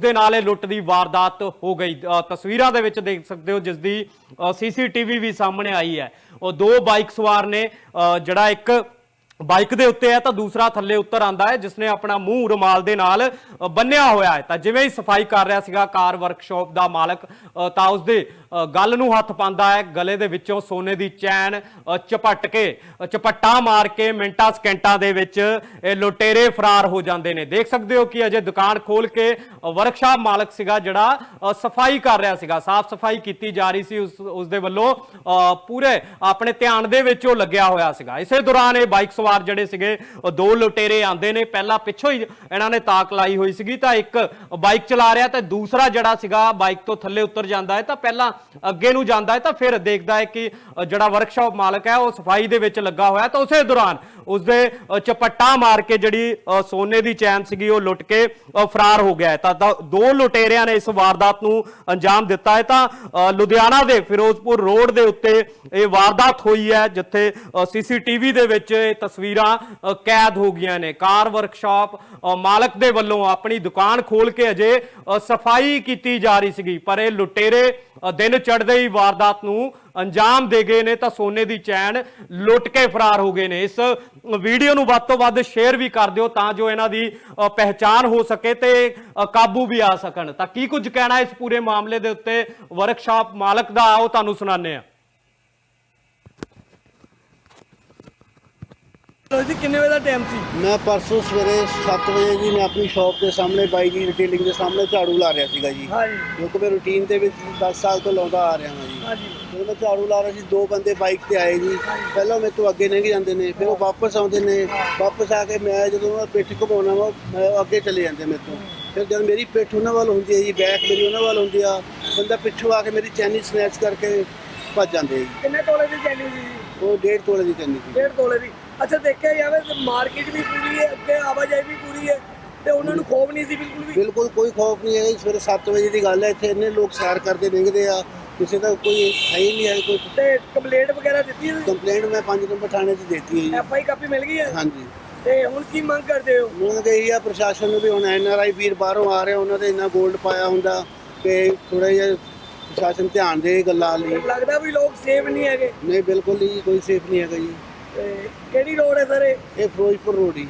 ਦੇ ਨਾਲ ਇਹ ਲੁੱਟ ਦੀ ਵਾਰਦਾਤ ਹੋ ਗਈ। ਅ, ਤਸਵੀਰਾਂ ਦੇ ਵਿੱਚ ਦੇਖ ਸਕਦੇ ਹੋ ਜਿਸ ਦੀ ਸੀਸੀਟੀਵੀ ਵੀ ਸਾਹਮਣੇ ਆਈ ਹੈ। ਉਹ ਦੋ ਬਾਈਕ ਸਵਾਰ ਨੇ। ਅ, ਜਿਹੜਾ ਇੱਕ ਬਾਈਕ ਦੇ ਉੱਤੇ ਹੈ ਤਾਂ ਦੂਸਰਾ ਥੱਲੇ ਉੱਤਰ ਆਂਦਾ ਹੈ ਜਿਸ ਨੇ ਆਪਣਾ ਮੂੰਹ ਰੁਮਾਲ ਦੇ ਨਾਲ ਬੰਨਿਆ ਹੋਇਆ ਹੈ। ਤਾਂ ਜਿਵੇਂ ਹੀ ਸਫ਼ਾਈ ਕਰ ਰਿਹਾ ਸੀਗਾ ਕਾਰ ਵਰਕਸ਼ਾਪ ਦਾ ਮਾਲਕ ਤਾਂ ਉਸਦੇ ਅ, ਗਲ ਨੂੰ ਹੱਥ ਪਾਉਂਦਾ ਹੈ। ਗਲੇ ਦੇ ਵਿੱਚੋਂ ਸੋਨੇ ਦੀ ਚੈਨ ਅ, ਕੇ ਅ, ਮਾਰ ਕੇ ਮਿੰਟਾਂ ਸਕਿੰਟਾਂ ਦੇ ਵਿੱਚ ਇਹ ਲੁਟੇਰੇ ਫਰਾਰ ਹੋ ਜਾਂਦੇ ਨੇ। ਦੇਖ ਸਕਦੇ ਹੋ ਕਿ ਅਜੇ ਦੁਕਾਨ ਖੋਲ ਕੇ ਵਰਕਸ਼ਾਪ ਮਾਲਕ ਸੀਗਾ ਜਿਹੜਾ ਸਫ਼ਾਈ ਕਰ ਰਿਹਾ ਸੀਗਾ। ਸਾਫ਼ ਸਫ਼ਾਈ ਕੀਤੀ ਜਾ ਰਹੀ ਸੀ ਉਸ ਉਸ ਦੇ ਵੱਲੋਂ ਪੂਰੇ ਆਪਣੇ ਧਿਆਨ ਦੇ ਵਿੱਚ ਉਹ ਲੱਗਿਆ ਹੋਇਆ ਸੀਗਾ। ਇਸੇ ਦੌਰਾਨ ਇਹ ਬਾਈਕ ਸਵਾਰ ਜਿਹੜੇ ਸੀਗੇ ਦੋ ਲੁਟੇਰੇ ਆਂਦੇ ਨੇ। ਪਹਿਲਾਂ ਪਿੱਛੋਂ ਹੀ ਇਹਨਾਂ ਨੇ ਤਾਕ ਲਾਈ ਹੋਈ ਸੀਗੀ ਤਾਂ ਇੱਕ ਬਾਈਕ ਚਲਾ ਰਿਹਾ ਤੇ ਦੂਸਰਾ ਜਿਹੜਾ ਸੀਗਾ ਬਾਈਕ ਤੋਂ ਥੱਲੇ ਉਤਰ ਜਾਂਦਾ ਹੈ। ਤਾਂ ਪਹਿਲਾਂ ਅੱਗੇ ਨੂੰ ਜਾਂਦਾ ਹੈ ਤਾਂ ਫਿਰ ਦੇਖਦਾ ਹੈ ਕਿ ਜਿਹੜਾ ਵਰਕਸ਼ਾਪ ਮਾਲਕ ਹੈ ਉਹ ਸਫ਼ਾਈ ਦੇ ਵਿੱਚ ਲੱਗਾ ਹੋਇਆ ਤਾਂ ਉਸੇ ਦੌਰਾਨ ਉਸਦੇ ਚਪੱਟਾ ਮਾਰ ਕੇ ਜਿਹੜੀ ਸੋਨੇ ਦੀ ਚੈਨ ਸੀਗੀ ਉਹ ਲੁੱਟ ਕੇ ਫਰਾਰ ਹੋ ਗਿਆ ਤਾਂ ਦੋ ਲੁਟੇਰਿਆਂ ਨੇ ਇਸ ਵਾਰਦਾਤ ਨੂੰ ਅੰਜਾਮ ਦਿੱਤਾ ਹੈ। ਤਾਂ ਅ, ਲੁਧਿਆਣਾ ਦੇ ਫਿਰੋਜ਼ਪੁਰ ਰੋਡ ਦੇ ਉੱਤੇ ਇਹ ਵਾਰਦਾਤ ਹੋਈ ਹੈ ਜਿੱਥੇ ਸੀਸੀਟੀਵੀ ਦੇ ਵਿੱਚ ਇਹ ਤਸਵੀਰਾਂ ਕੈਦ ਹੋ ਗਈਆਂ ਨੇ। ਕਾਰ ਵਰਕਸ਼ਾਪ ਮਾਲਕ ਦੇ ਵੱਲੋਂ ਆਪਣੀ ਦੁਕਾਨ ਖੋਲ ਕੇ ਅਜੇ ਸਫ਼ਾਈ ਕੀਤੀ ਜਾ ਰਹੀ ਸੀਗੀ। ਪਰ ਇਹ ਲੁਟੇਰੇ ਦਿਨ ਚੜ੍ਹਦੇ ਹੀ ਵਾਰਦਾਤ ਨੂੰ ਅੰਜਾਮ ਦੇ ਗਏ ਨੇ ਤਾਂ ਸੋਨੇ ਦੀ ਚੈਨ ਲੁੱਟ ਕੇ ਫਰਾਰ ਹੋ ਗਏ ਨੇ। ਇਸ ਵੀਡੀਓ ਨੂੰ ਵੱਧ ਤੋਂ ਵੱਧ ਸ਼ੇਅਰ ਵੀ ਕਰ ਦਿਓ ਤਾਂ ਜੋ ਇਹਨਾਂ ਦੀ ਅ, ਪਹਿਚਾਣ ਹੋ ਸਕੇ ਤੇ ਕਾਬੂ ਵੀ ਆ ਸਕਣ। ਤਾਂ ਕੀ ਕੁਝ ਕਹਿਣਾ ਇਸ ਪੂਰੇ ਮਾਮਲੇ ਦੇ ਉੱਤੇ? ਵਰਕਸ਼ਾਪ ਮਾਲਕ ਦਾ ਆਓ ਤੁਹਾਨੂੰ ਸੁਣਾਉਂਦੇ ਆ ਲੋ ਜੀ ਕਿੰਨੇ ਵਜੇ ਦਾ ਟਾਈਮ ਸੀ? ਮੈਂ ਪਰਸੋਂ ਸਵੇਰੇ 7 ਵਜੇ ਜੀ ਮੈਂ ਆਪਣੀ ਸ਼ਾਪ ਦੇ ਸਾਹਮਣੇ ਬਾਈ ਦੀ ਰਿਟੇਲਿੰਗ ਦੇ ਸਾਹਮਣੇ ਝਾੜੂ ਲਾ ਰਿਹਾ ਸੀਗਾ ਜੀ। ਹਾਂਜੀ। ਕਿਉਂਕਿ ਮੈਂ ਰੂਟੀਨ ਦੇ ਵਿੱਚ 10 ਸਾਲ ਤੋਂ ਲਾਉਂਦਾ ਆ ਰਿਹਾ ਹਾਂ ਜੀ। ਹਾਂਜੀ। ਜਦੋਂ ਮੈਂ ਝਾੜੂ ਲਾ ਰਿਹਾ ਸੀ ਦੋ ਬੰਦੇ ਬਾਈਕ ਤੇ ਆਏ ਜੀ। ਪਹਿਲਾਂ ਮੇਰੇ ਤੋਂ ਅੱਗੇ ਲੰਘ ਜਾਂਦੇ ਨੇ ਫਿਰ ਉਹ ਵਾਪਸ ਆਉਂਦੇ ਨੇ। ਵਾਪਸ ਆ ਕੇ ਮੈਂ ਜਦੋਂ ਉਹਨਾਂ ਪਿੱਠ ਘੁਮਾਉਣਾ ਵਾ ਅੱਗੇ ਚਲੇ ਜਾਂਦੇ ਮੇਰੇ ਤੋਂ। ਫਿਰ ਜਦ ਮੇਰੀ ਪਿੱਠ ਉਹਨਾਂ ਵੱਲ ਹੁੰਦੀ ਹੈ ਜੀ ਬੈਕ ਮੇਰੀ ਉਹਨਾਂ ਵੱਲ ਹੁੰਦੀ ਆ ਬੰਦਾ ਪਿੱਛੋਂ ਆ ਕੇ ਮੇਰੀ ਚੈਨੀ ਸਨੈਚ ਕਰਕੇ ਭੱਜ ਜਾਂਦੇ ਜੀ। ਕਿੰਨੇ ਤੋਲੇ ਦੀ ਚੈਨੀ ਸੀ ਜੀ? ਉਹ ਡੇਢ ਤੋਲੇ ਦੀ ਚੈਨੀ ਸੀ। ਡੇਢ ਤੋਲੇ ਦੀ। ਅੱਛਾ ਦੇਖਿਆ ਜਾਵੇ ਤੇ ਮਾਰਕੀਟ ਵੀ ਪੂਰੀ ਹੈ ਅੱਗੇ ਆਵਾਜਾਈ ਵੀ ਪੂਰੀ ਹੈ ਤੇ ਉਹਨਾਂ ਨੂੰ ਖੋਫ ਨਹੀਂ ਸੀ ਬਿਲਕੁਲ ਵੀ? ਬਿਲਕੁਲ ਕੋਈ ਖੌਫ ਨਹੀਂ ਹੈ ਜੀ। ਸਵੇਰੇ 7 ਵਜੇ ਦੀ ਗੱਲ ਹੈ ਇੱਥੇ ਇੰਨੇ ਲੋਕ ਸੈਰ ਕਰਦੇ ਲੰਘਦੇ ਆ ਕਿਸੇ ਦਾ ਕੋਈ ਹੈ ਹੀ ਨਹੀਂ ਹੈ ਕੋਈ ਤੇ ਕੰਪਲੇਂਟ ਵਗੈਰਾ ਦਿੱਤੀ ਹੈ ਕੰਪਲੇਂਟ ਮੈਂ 5 ਨੰਬਰ ਥਾਣੇ 'ਚ ਦਿੱਤੀ ਹੈ ਜੀ। ਐਫ ਆਈ ਕਾਪੀ ਮਿਲ ਗਈ ਹੈ? ਹਾਂਜੀ। ਤੇ ਹੁਣ ਕੀ ਮੰਗ ਕਰਦੇ ਹੋ? ਉਹਨਾਂ ਦੇ ਇਹ ਆ ਪ੍ਰਸ਼ਾਸਨ ਨੂੰ ਵੀ ਹੁਣ ਐਨ ਆਰ ਆਈ ਵੀਰ ਬਾਹਰੋਂ ਆ ਰਹੇ ਉਹਨਾਂ ਦੇ ਇੰਨਾ 골ਡ ਪਾਇਆ ਹੁੰਦਾ ਕਿ ਥੋੜਾ ਜਿਹਾ ਪ੍ਰਸ਼ਾਸਨ ਧਿਆਨ ਦੇ ਇਹ ਗੱਲਾਂ ਲਈ। ਲੱਗਦਾ ਵੀ ਲੋਕ ਸੇਫ ਨਹੀਂ ਹੈਗੇ। ਨਹੀਂ ਬਿਲਕੁਲ ਨਹੀਂ ਕੋਈ ਸੇਫ ਨਹੀਂ ਹੈਗਾ ਜੀ। ਤੇ ਕਿਹੜੀ ਰੋਡ ਹੈ ਸਰ ਇਹ ਇਹ ਫਿਰੋਜ਼ਪੁਰ ਰੋਡ ਹੀ।